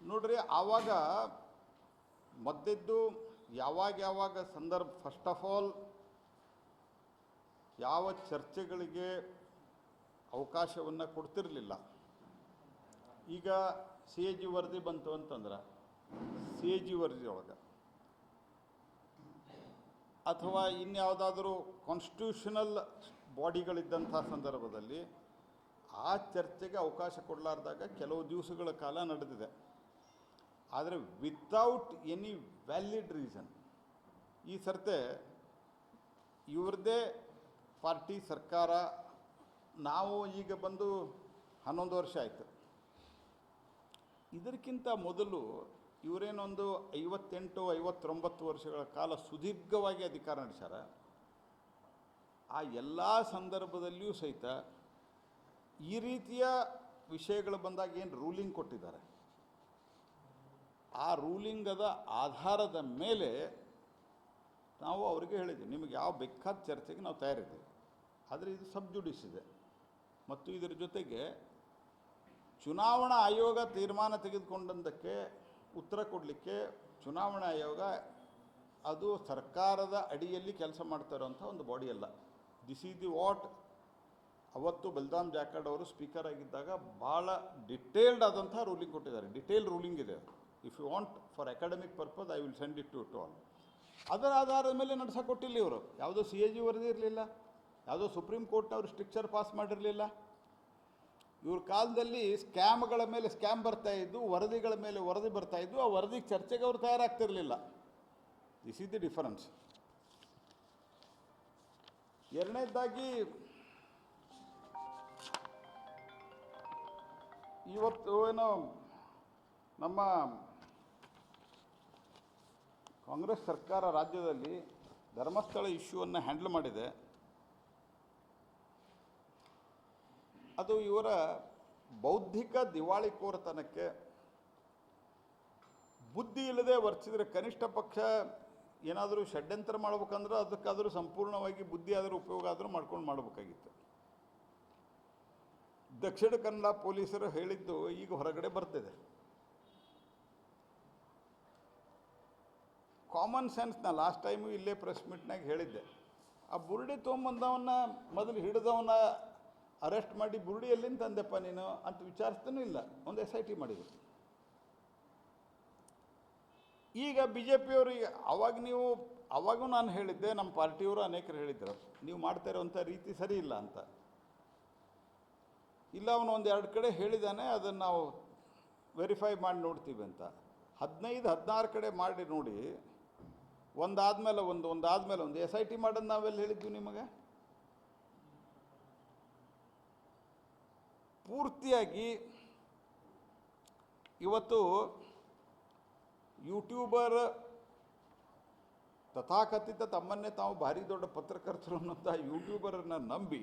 ನೋಡ್ರಿ, ಆವಾಗ ಮದ್ದಿದ್ದು ಯಾವಾಗ ಯಾವಾಗ ಸಂದರ್ಭ ಫಸ್ಟ್ ಆಫ್ ಆಲ್ ಯಾವ ಚರ್ಚೆಗಳಿಗೆ ಅವಕಾಶವನ್ನು ಕೊಡ್ತಿರಲಿಲ್ಲ. ಈಗ ಸಿ ಎ ಜಿ ವರದಿ ಬಂತು ಅಂತಂದ್ರೆ, ಸಿ ಎ ಜಿ ವರದಿ ಒಳಗೆ ಅಥವಾ ಇನ್ಯಾವುದಾದ್ರೂ ಕಾನ್ಸ್ಟಿಟ್ಯೂಷನಲ್ ಬಾಡಿಗಳಿದ್ದಂಥ ಸಂದರ್ಭದಲ್ಲಿ ಆ ಚರ್ಚೆಗೆ ಅವಕಾಶ ಕೊಡಲಾರ್ದಾಗ ಕೆಲವು ದಿವಸಗಳ ಕಾಲ ನಡೆದಿದೆ. ಆದರೆ ವಿತೌಟ್ ಎನಿ ವ್ಯಾಲಿಡ್ ರೀಸನ್ ಈ ಸರ್ತೆ ಇವ್ರದ್ದೇ ಪಾರ್ಟಿ ಸರ್ಕಾರ. ನಾವು ಈಗ ಬಂದು ಹನ್ನೊಂದು ವರ್ಷ ಆಯಿತು. ಇದಕ್ಕಿಂತ ಮೊದಲು ಇವರೇನೊಂದು ಐವತ್ತೆಂಟು, ಐವತ್ತೊಂಬತ್ತು ವರ್ಷಗಳ ಕಾಲ ಸುದೀರ್ಘವಾಗಿ ಅಧಿಕಾರ ನಡೆಸ್ಯಾರ. ಆ ಎಲ್ಲ ಸಂದರ್ಭದಲ್ಲಿಯೂ ಸಹಿತ ಈ ರೀತಿಯ ವಿಷಯಗಳು ಬಂದಾಗ ಏನು ರೂಲಿಂಗ್ ಕೊಟ್ಟಿದ್ದಾರೆ? ಆ ರೂಲಿಂಗದ ಆಧಾರದ ಮೇಲೆ ನಾವು ಅವರಿಗೆ ಹೇಳಿದ್ವಿ, ನಿಮಗೆ ಯಾವ ಬೇಕಾದ ಚರ್ಚೆಗೆ ನಾವು ತಯಾರಿದ್ದೀವಿ. ಆದರೆ ಇದು ಸಬ್ಜುಡಿಸ್ ಇದೆ. ಮತ್ತು ಇದರ ಜೊತೆಗೆ ಚುನಾವಣಾ ಆಯೋಗ ತೀರ್ಮಾನ ತೆಗೆದುಕೊಂಡಂದಕ್ಕೆ ಉತ್ತರ ಕೊಡಲಿಕ್ಕೆ ಚುನಾವಣಾ ಆಯೋಗ ಅದು ಸರ್ಕಾರದ ಅಡಿಯಲ್ಲಿ ಕೆಲಸ ಮಾಡ್ತಾ ಒಂದು ಬಾಡಿ ಅಲ್ಲ. ದಿಸ್ ಈಸ್ ದಿ ವಾಟ್ ಅವತ್ತು ಬಲ್ದಾಮ್ ಜಾಖಡ್ ಅವರು ಸ್ಪೀಕರ್ ಆಗಿದ್ದಾಗ ಭಾಳ ಡಿಟೇಲ್ಡ್ ಆದಂಥ ರೂಲಿಂಗ್ ಕೊಟ್ಟಿದ್ದಾರೆ. ಡಿಟೇಲ್ ರೂಲಿಂಗ್ ಇದೆ if you want for academic purpose I will send it to to all ಅದರ ಆಧಾರದ ಮೇಲೆ ನಡೆಸೋ ಕೊಟ್ಟಿಲ್ಲ ಇವರು. ಯಾವುದೋ ಸಿ ಎ ಜಿ ವರದಿ ಇರಲಿಲ್ಲ ಯಾವುದೋ ಸುಪ್ರೀಂ ಕೋರ್ಟ್ನವರು ಸ್ಟ್ರಿಕ್ಚರ್ ಪಾಸ್ ಮಾಡಿರಲಿಲ್ಲ. ಇವ್ರ ಕಾಲದಲ್ಲಿ ಸ್ಕ್ಯಾಮ್ಗಳ ಮೇಲೆ ಸ್ಕ್ಯಾಮ್ ಬರ್ತಾ ಇದ್ದು, ವರದಿಗಳ ಮೇಲೆ ವರದಿ ಬರ್ತಾ ಇದ್ದು, ಆ ವರದಿಗೆ ಚರ್ಚೆಗೆ ಅವರು ತಯಾರಾಗ್ತಿರಲಿಲ್ಲ. ದಿಸ್ ಇಸ್ ದಿ ಡಿಫರೆನ್ಸ್ ಎರಡನೇದಾಗಿ, ಇವತ್ತು ಏನೋ ನಮ್ಮ ಕಾಂಗ್ರೆಸ್ ಸರ್ಕಾರ ರಾಜ್ಯದಲ್ಲಿ ಧರ್ಮಸ್ಥಳ ಇಶ್ಯೂವನ್ನು ಹ್ಯಾಂಡಲ್ ಮಾಡಿದೆ. ಅದು ಇವರ ಬೌದ್ಧಿಕ ದಿವಾಳಿಕೋರತನಕ್ಕೆ ಬುದ್ಧಿ ಇಲ್ಲದೆ ವರ್ಚಿದ್ರೆ ಕನಿಷ್ಠ ಪಕ್ಷ ಏನಾದರೂ ಷಡ್ಯಂತ್ರ ಮಾಡ್ಬೇಕಂದ್ರೆ ಅದಕ್ಕಾದರೂ ಸಂಪೂರ್ಣವಾಗಿ ಬುದ್ಧಿ ಆದರೂ ಉಪಯೋಗ ಆದರೂ ಮಾಡ್ಕೊಂಡು ಮಾಡಬೇಕಾಗಿತ್ತು. ದಕ್ಷಿಣ ಕನ್ನಡ ಪೊಲೀಸರು ಹೇಳಿದ್ದು ಈಗ ಹೊರಗಡೆ ಬರ್ತಿದೆ. ಕಾಮನ್ ಸೆನ್ಸ್ ನಾ ಲಾಸ್ಟ್ ಟೈಮು ಇಲ್ಲೇ ಪ್ರೆಸ್ ಮೀಟ್ನಾಗ ಹೇಳಿದ್ದೆ. ಆ ಬುರುಡಿ ತೊಗೊಂಬಂದವನ್ನ ಮೊದಲು ಹಿಡಿದವನ್ನ ಅರೆಸ್ಟ್ ಮಾಡಿ ಬುರುಡಿ ಎಲ್ಲಿಂದ ತಂದೆಪ್ಪ ನೀನು ಅಂತ ವಿಚಾರಿಸ್ತಾನೂ ಇಲ್ಲ. ಒಂದು ಎಸ್ ಐ ಟಿ ಮಾಡಿದ್ರು. ಈಗ ಬಿ ಜೆ ಪಿಯವ್ರಿಗೆ ಅವಾಗ ನೀವು, ಅವಾಗೂ ನಾನು ಹೇಳಿದ್ದೆ ನಮ್ಮ ಪಾರ್ಟಿಯವರು ಅನೇಕರು ಹೇಳಿದ್ರು. ನೀವು ಮಾಡ್ತಾ ಇರೋವಂಥ ರೀತಿ ಸರಿ ಇಲ್ಲ ಅಂತ. ಇಲ್ಲ, ಅವನು ಒಂದು ಎರಡು ಕಡೆ ಹೇಳಿದ್ದಾನೆ ಅದನ್ನು ನಾವು ವೆರಿಫೈ ಮಾಡಿ ನೋಡ್ತೀವಿ ಅಂತ. ಹದಿನೈದು, ಹದಿನಾರು ಕಡೆ ಮಾಡಿ ನೋಡಿ ಒಂದಾದ್ಮೇಲೆ ಒಂದು ಒಂದಾದ್ಮೇಲೆ ಒಂದು. ಎಸ್ ಐ ಟಿ ಮಾಡೋದು ನಾವೆಲ್ಲ ಹೇಳಿದ್ವಿ ನಿಮಗೆ? ಪೂರ್ತಿಯಾಗಿ ಇವತ್ತು ಯೂಟ್ಯೂಬರ್ ತಥಾಕಥಿತ ತಮ್ಮನ್ನೇ ತಾವು ಭಾರಿ ದೊಡ್ಡ ಪತ್ರಕರ್ತರು ಅನ್ನೋಂಥ ಯೂಟ್ಯೂಬರನ್ನು ನಂಬಿ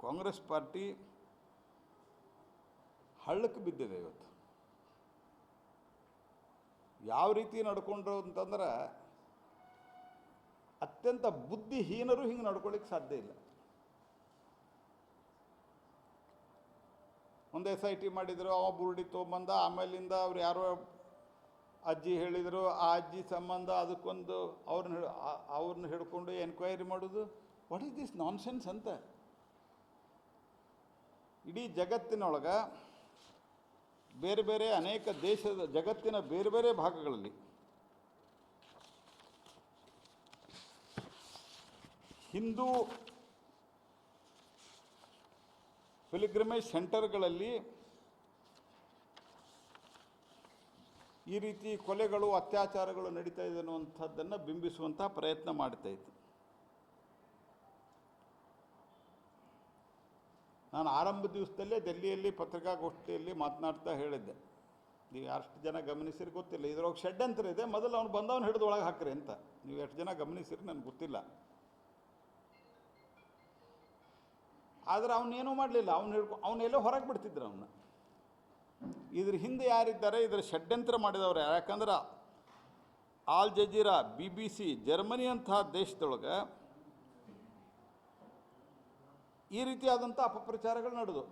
ಕಾಂಗ್ರೆಸ್ ಪಾರ್ಟಿ ಹಳ್ಳಕ್ಕೆ ಬಿದ್ದಿದೆ ಇವತ್ತು. ಯಾವ ರೀತಿ ನಡ್ಕೊಂಡ್ರು ಅಂತಂದ್ರೆ ಅತ್ಯಂತ ಬುದ್ಧಿಹೀನರು ಹಿಂಗೆ ನಡ್ಕೊಳ್ಳಿಕ್ಕೆ ಸಾಧ್ಯ ಇಲ್ಲ. ಒಂದು ಎಸ್ ಐ ಟಿ ಮಾಡಿದರು, ಅವ ಬುರುಡಿ ತೊಗೊಂಬಂದ, ಆಮೇಲಿಂದ ಅವ್ರು ಯಾರೋ ಅಜ್ಜಿ ಹೇಳಿದರು, ಆ ಅಜ್ಜಿ ಸಂಬಂಧ ಅದಕ್ಕೊಂದು ಅವ್ರನ್ನ ಅವ್ರನ್ನ ಹಿಡ್ಕೊಂಡು ಎನ್ಕ್ವೈರಿ ಮಾಡೋದು. ವಾಟ್ ಈಸ್ ದಿಸ್ ನಾನ್ಸೆನ್ಸ್ ಅಂತ? ಇಡೀ ಜಗತ್ತಿನೊಳಗೆ ಬೇರೆ ಬೇರೆ ಅನೇಕ ದೇಶದ ಜಗತ್ತಿನ ಬೇರೆ ಬೇರೆ ಭಾಗಗಳಲ್ಲಿ ಹಿಂದೂ ಪಿಲಿಗ್ರಿಮೇಜ್ ಸೆಂಟರ್ಗಳಲ್ಲಿ ಈ ರೀತಿ ಕೊಲೆಗಳು, ಅತ್ಯಾಚಾರಗಳು ನಡೀತಾ ಇದೆ ಅನ್ನುವಂಥದ್ದನ್ನು ಬಿಂಬಿಸುವಂತಹ ಪ್ರಯತ್ನ ಮಾಡ್ತಾ ಇತ್ತು ನಾನು ಆರಂಭ ದಿವಸದಲ್ಲೇ ದೆಹಲಿಯಲ್ಲಿ ಪತ್ರಿಕಾಗೋಷ್ಠಿಯಲ್ಲಿ ಮಾತನಾಡ್ತಾ ಹೇಳಿದ್ದೆ. ನೀವು ಎಷ್ಟು ಜನ ಗಮನಿಸಿರಿ ಗೊತ್ತಿಲ್ಲ. ಇದ್ರೊಳಗೆ ಅಂತ ಇದೆ. ಮೊದಲು ಅವ್ನು ಬಂದವನು ಹಿಡಿದು ಒಳಗೆ ಹಾಕ್ರಿ ಅಂತ. ನೀವು ಎಷ್ಟು ಜನ ಗಮನಿಸಿರಿ ನನಗೆ ಗೊತ್ತಿಲ್ಲ. ಆದರೆ ಅವನೇನೂ ಮಾಡಲಿಲ್ಲ. ಅವ್ನು ಹಿಡ್ಕೊ, ಅವನೆಲ್ಲೋ ಹೊರಗೆ ಬಿಡ್ತಿದ್ರು ಅವನ್ನ ಇದ್ರ ಹಿಂದೆ ಯಾರಿದ್ದಾರೆ? ಇದರ ಷಡ್ಯಂತ್ರ ಮಾಡಿದವರು? ಯಾಕಂದ್ರೆ Al Jazeera, B B C, Germany ಅಂತಹ ದೇಶದೊಳಗೆ ಈ ರೀತಿಯಾದಂಥ ಅಪಪ್ರಚಾರಗಳು ನಡೆದು.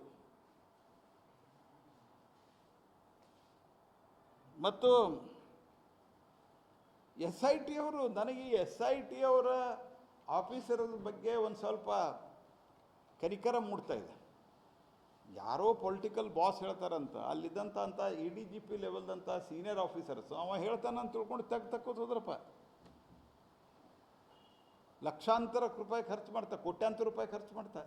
ಮತ್ತು ಎಸ್ ಐ ಟಿ ಅವರು, ನನಗೆ ಎಸ್ ಐ ಟಿ ಅವರ ಆಫೀಸರ್ ಬಗ್ಗೆ ಒಂದು ಸ್ವಲ್ಪ ಕನಿಕರ ಮೂಡ್ತಾ ಇದೆ. ಯಾರೋ ಪೊಲಿಟಿಕಲ್ ಬಾಸ್ ಹೇಳ್ತಾರಂತ ಅಲ್ಲಿದ್ದಂಥ ಅಂತ ಇ ಡಿ ಜಿ ಪಿ ಲೆವೆಲ್ದಂಥ ಸೀನಿಯರ್ ಆಫೀಸರ್ಸ್ ಅವ ಹೇಳ್ತಾನೆ ಅಂತ ತಿಳ್ಕೊಂಡು ತೆಗ್ ತಕ್ಕೋದು ಹೋದ್ರಪ್ಪ. ಲಕ್ಷಾಂತರ ರೂಪಾಯಿ ಖರ್ಚು ಮಾಡ್ತಾ, ಕೋಟ್ಯಾಂತರ ರೂಪಾಯಿ ಖರ್ಚು ಮಾಡ್ತಾ.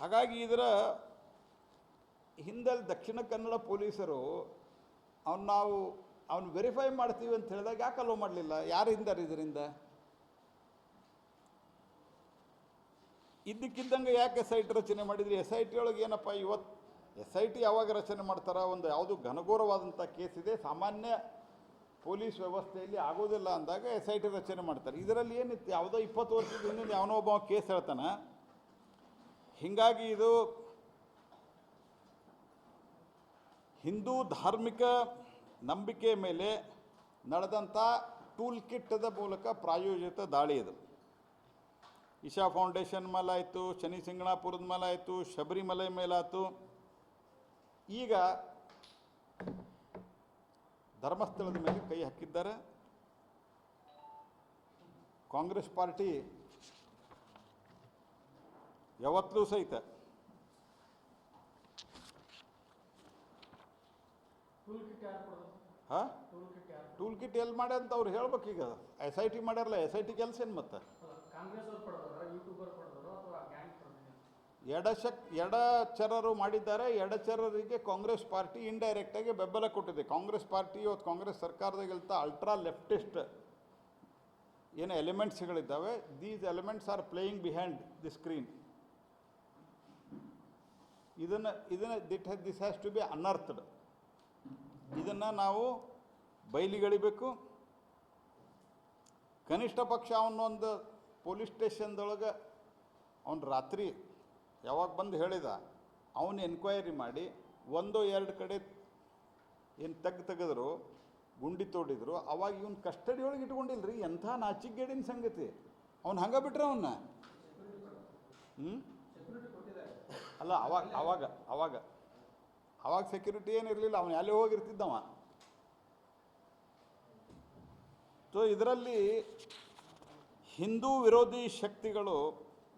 ಹಾಗಾಗಿ ಇದರ ಹಿಂದಲ್ಲಿ ದಕ್ಷಿಣ ಕನ್ನಡ ಪೊಲೀಸರು ಅವ್ನು ನಾವು, ಅವ್ನು ವೆರಿಫೈ ಮಾಡ್ತೀವಿ ಅಂತ ಹೇಳಿದಾಗ ಯಾಕೆ ಅಲೋ ಮಾಡಲಿಲ್ಲ? ಯಾರಿಂದ ಇದರಿಂದ? ಇದ್ದಕ್ಕಿದ್ದಂಗೆ ಯಾಕೆ ಎಸ್ ಐ ಟಿ ರಚನೆ ಮಾಡಿದ್ರಿ? ಎಸ್ ಐ ಟಿ ಒಳಗೆ ಏನಪ್ಪ ಇವತ್ತು ಎಸ್ ಐ ಟಿ ಯಾವಾಗ ರಚನೆ ಮಾಡ್ತಾರ? ಒಂದು ಯಾವುದು ಘನಘೋರವಾದಂಥ ಕೇಸ್ ಇದೆ. ಸಾಮಾನ್ಯ ಪೊಲೀಸ್ ವ್ಯವಸ್ಥೆಯಲ್ಲಿ ಆಗೋದಿಲ್ಲ ಅಂದಾಗ ಎಸ್ ಐ ಟಿ ರಚನೆ ಮಾಡ್ತಾರೆ. ಇದರಲ್ಲಿ ಏನಿತ್ತು? ಯಾವುದೋ ಇಪ್ಪತ್ತು ವರ್ಷದ ಹಿಂದೆ ಯಾವನೋ ಒಬ್ಬ ಕೇಸ್ ಹೇಳ್ತಾನೆ. ಹೀಗಾಗಿ ಇದು ಹಿಂದೂ ಧಾರ್ಮಿಕ ನಂಬಿಕೆ ಮೇಲೆ ನಡೆದಂಥ ಟೂಲ್ ಕಿಟ್ಟದ ಮೂಲಕ ಪ್ರಾಯೋಜಿತ ದಾಳಿ ಇದು. ಇಶಾ ಫೌಂಡೇಶನ್ ಮೇಲಾಯಿತು ಶನಿ ಸಿಂಗಣಾಪುರದ ಮೇಲಾಯಿತು ಶಬರಿಮಲೆ ಮೇಲಾಯಿತು. ಈಗ ಧರ್ಮಸ್ಥಳದ ಮೇಲೆ ಕೈ ಹಾಕಿದ್ದಾರೆ. ಕಾಂಗ್ರೆಸ್ ಪಾರ್ಟಿ ಯಾವತ್ತಲೂ ಸಹಿತ ಹಾಂ? ಟೂಲ್ ಕಿಟ್ ಎಲ್ಲಿ ಮಾಡ್ಯಾರ ಅಂತ ಅವ್ರು ಈಗ. ಎಸ್ ಐ ಟಿ ಮಾಡ್ಯಾರಲ್ಲ ಎಸ್ ಐ ಟಿ ಕೆಲಸ ಏನು ಮತ್ತೆ? ಎಡಶಕ್, ಎಡಚರರು ಮಾಡಿದ್ದಾರೆ. ಎಡಚರರಿಗೆ ಕಾಂಗ್ರೆಸ್ ಪಾರ್ಟಿ ಇಂಡೈರೆಕ್ಟಾಗಿ ಬೆಂಬಲ ಕೊಟ್ಟಿದೆ. ಕಾಂಗ್ರೆಸ್ ಪಾರ್ಟಿ ಇವತ್ತು ಕಾಂಗ್ರೆಸ್ ಸರ್ಕಾರದಾಗಿಲ್ತ ಅಲ್ಟ್ರಾ ಲೆಫ್ಟಿಸ್ಟ್ ಏನು ಎಲಿಮೆಂಟ್ಸ್ಗಳಿದ್ದಾವೆ these elements are playing behind the screen ಇದನ್ನು ಇದನ್ನು that this has to be unearthed ಇದನ್ನು ನಾವು ಬಯಲಿಗಳಿಬೇಕು. ಕನಿಷ್ಠ ಪಕ್ಷ ಅವನೊಂದು ಪೊಲೀಸ್ ಸ್ಟೇಷನ್ದೊಳಗೆ ಅವನು ರಾತ್ರಿ ಯಾವಾಗ ಬಂದು ಹೇಳಿದ, ಅವನು ಎನ್ಕ್ವೈರಿ ಮಾಡಿ ಒಂದು ಎರಡು ಕಡೆ ಏನು ತೆಗ್ದು ತೆಗೆದ್ರು, ಗುಂಡಿ ತೋಡಿದ್ರು, ಅವಾಗ ಇವನು ಕಸ್ಟಡಿ ಒಳಗೆ ಇಟ್ಕೊಂಡಿಲ್ರಿ, ಎಂಥ ನಾಚಿಗೇಡಿನ ಸಂಗತಿ. ಅವ್ನು ಹಂಗೆ ಬಿಟ್ರೆ ಅವನ್ನ ಹ್ಞೂ ಅಲ್ಲ, ಅವಾಗ ಅವಾಗ ಅವಾಗ. ಅವಾಗ ಸೆಕ್ಯೂರಿಟಿ ಏನಿರಲಿಲ್ಲ ಅವನು ಎಲ್ಲೇ ಹೋಗಿರ್ತಿದ್ದವ. ಸೊ ಇದರಲ್ಲಿ ಹಿಂದೂ ವಿರೋಧಿ ಶಕ್ತಿಗಳು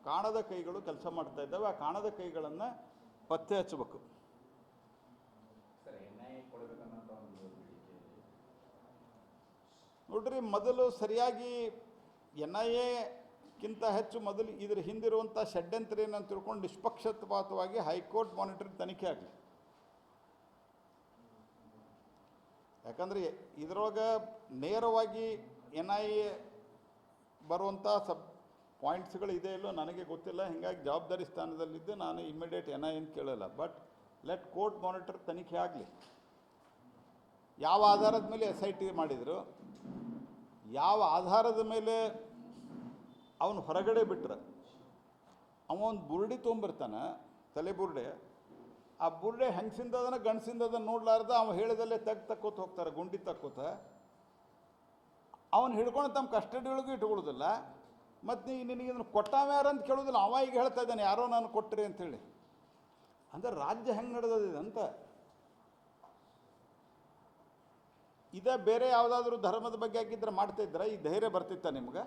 ಕಾಣದ ಕೈಗಳು ಕೆಲಸ ಮಾಡ್ತಾ ಇದ್ದಾವೆ, ಆ ಕಾಣದ ಕೈಗಳನ್ನು ಪತ್ತೆ ಹಚ್ಚಬೇಕು. ನೋಡ್ರಿ, ಮೊದಲು ಸರಿಯಾಗಿ ಎನ್ ಐ ಎಕ್ಕಿಂತ ಹೆಚ್ಚು ಮೊದಲು ಇದ್ರ ಹಿಂದಿರುವಂಥ ಷಡ್ಯಂತ್ರ ಏನಂತ ತಿಳ್ಕೊಂಡು ನಿಷ್ಪಕ್ಷಪಾತವಾಗಿ ಹೈಕೋರ್ಟ್ ಮಾನಿಟರ್ ತನಿಖೆ ಆಗಲಿ. ಯಾಕಂದರೆ ಇದರೊಳಗೆ ನೇರವಾಗಿ ಎನ್ ಐ ಎ ಬರುವಂಥ ಸಬ್ ಪಾಯಿಂಟ್ಸ್ಗಳು ಇದೆ ಇಲ್ಲೋ ನನಗೆ ಗೊತ್ತಿಲ್ಲ, ಹೀಗಾಗಿ ಜವಾಬ್ದಾರಿ ಸ್ಥಾನದಲ್ಲಿದ್ದು, ನಾನು ಇಮಿಡಿಯೇಟ್ ಎನ್ ಏನು ಕೇಳಲ್ಲ. ಬಟ್ ಲೆಟ್ ಕೋರ್ಟ್ ಮಾನಿಟರ್ ತನಿಖೆ ಆಗಲಿ. ಯಾವ ಆಧಾರದ ಮೇಲೆ ಎಸ್ ಐ ಟಿ ಮಾಡಿದರು, ಯಾವ ಆಧಾರದ ಮೇಲೆ ಅವನು ಹೊರಗಡೆ ಬಿಟ್ರೆ ಅವನು ಬುರ್ಡಿ ತೊಗೊಂಬರ್ತಾನೆ ತಲೆ ಬುರುಡೆ, ಆ ಬುರುಡೆ ಹೆಂಗಸಿಂದ ಅದನ್ನ ಗಂಡಸಿಂದ ಅದನ್ನು ನೋಡ್ಲಾರ್ದ ಅವ ಹೇಳಿದಲ್ಲೇ ತೆಗ್ ತಕ್ಕೋತ ಹೋಗ್ತಾರೆ, ಗುಂಡಿ ತಕ್ಕೋತ. ಅವನು ಹಿಡ್ಕೊಂಡು ತಮ್ಮ ಕಸ್ಟಡಿ ಒಳಗೂ ಇಟ್ಕೊಳ್ಳೋದಿಲ್ಲ. ಮತ್ತು ನೀ ನಿನಗೆ ಇದನ್ನು ಕೊಟ್ಟಾವ್ಯಾರ ಅಂತ ಕೇಳೋದಿಲ್ಲ. ಅವ ಈಗ ಹೇಳ್ತಾ ಇದ್ದಾನೆ, ಯಾರೋ ನಾನು ಕೊಟ್ಟಿರಿ ಅಂತೇಳಿ ಅಂದ್ರೆ ರಾಜ್ಯ ಹೆಂಗೆ ನಡೆದಿದೆ ಅಂತ. ಇದೇ ಬೇರೆ ಯಾವುದಾದ್ರೂ ಧರ್ಮದ ಬಗ್ಗೆ ಹಾಕಿದ್ರೆ ಮಾಡ್ತಾ ಇದ್ರ ಈ ಧೈರ್ಯ ಬರ್ತಿತ್ತ ನಿಮ್ಗೆ?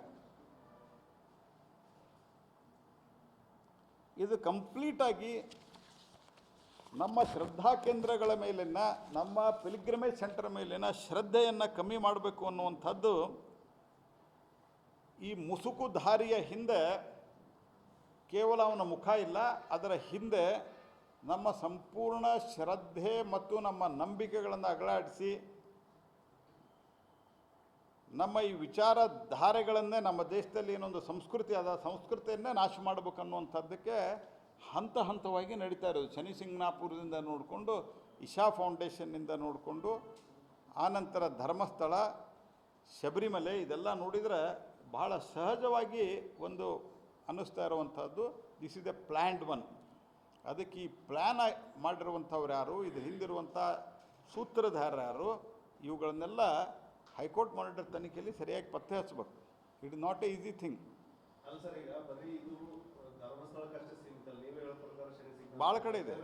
ಇದು ಕಂಪ್ಲೀಟಾಗಿ ನಮ್ಮ ಶ್ರದ್ಧಾ ಕೇಂದ್ರಗಳ ಮೇಲಿನ, ನಮ್ಮ ಪಿಲ್ಗ್ರಿಮೇಜ್ ಸೆಂಟರ್ ಮೇಲಿನ ಶ್ರದ್ಧೆಯನ್ನು ಕಮ್ಮಿ ಮಾಡಬೇಕು ಅನ್ನುವಂಥದ್ದು ಈ ಮುಸುಕುಧಾರಿಯ ಹಿಂದೆ ಕೇವಲ ಅವನ ಮುಖ ಇಲ್ಲ, ಅದರ ಹಿಂದೆ ನಮ್ಮ ಸಂಪೂರ್ಣ ಶ್ರದ್ಧೆ ಮತ್ತು ನಮ್ಮ ನಂಬಿಕೆಗಳನ್ನು ಅಗಲಾಡಿಸಿ, ನಮ್ಮ ಈ ವಿಚಾರಧಾರೆಗಳನ್ನೇ ನಮ್ಮ ದೇಶದಲ್ಲಿ ಏನೊಂದು ಸಂಸ್ಕೃತಿ ಅದ, ಸಂಸ್ಕೃತಿಯನ್ನೇ ನಾಶ ಮಾಡಬೇಕು ಅನ್ನುವಂಥದ್ದಕ್ಕೆ ಹಂತ ಹಂತವಾಗಿ ನಡೀತಾ ಇರೋದು. ಶನಿ ಸಿಂಗ್ನಾಪುರದಿಂದ ನೋಡಿಕೊಂಡು, ಇಶಾ ಫೌಂಡೇಶನ್ನಿಂದ ನೋಡಿಕೊಂಡು ಆನಂತರ ಧರ್ಮಸ್ಥಳ, ಶಬರಿಮಲೆ ಇದೆಲ್ಲ ನೋಡಿದರೆ ಬಹಳ ಸಹಜವಾಗಿ ಒಂದು ಅನ್ನಿಸ್ತಾ ಇರುವಂಥದ್ದು. This is a planned one ಅದಕ್ಕೆ ಈ ಪ್ಲ್ಯಾನ್ ಮಾಡಿರುವಂಥವ್ರು ಯಾರು? ಇದು ಹಿಂದಿರುವಂಥ ಸೂತ್ರಧಾರ ಯಾರು? ಇವುಗಳನ್ನೆಲ್ಲ ಹೈಕೋರ್ಟ್ ಮಾನಿಟರ್ ತನಿಖೆಯಲ್ಲಿ ಸರಿಯಾಗಿ ಪತ್ತೆ ಹಚ್ಚಬೇಕು. It is not a easy thing ಭಾಳ ಕಡೆ ಇದೆ.